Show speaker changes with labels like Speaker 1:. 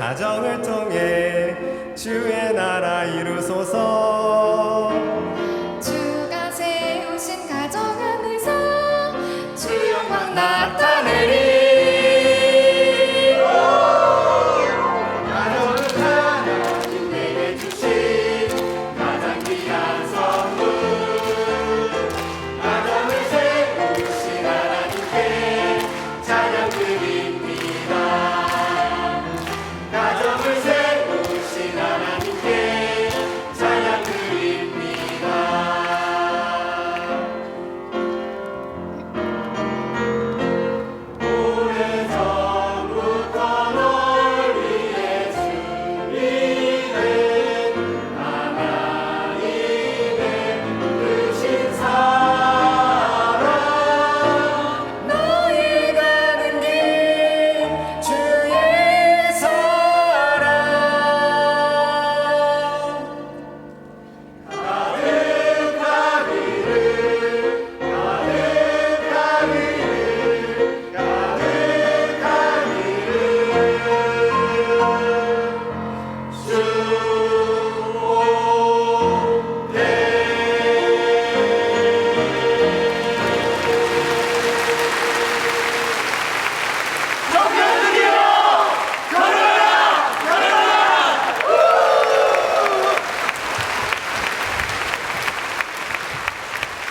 Speaker 1: 가정을 통해 주의 나라 이루소서.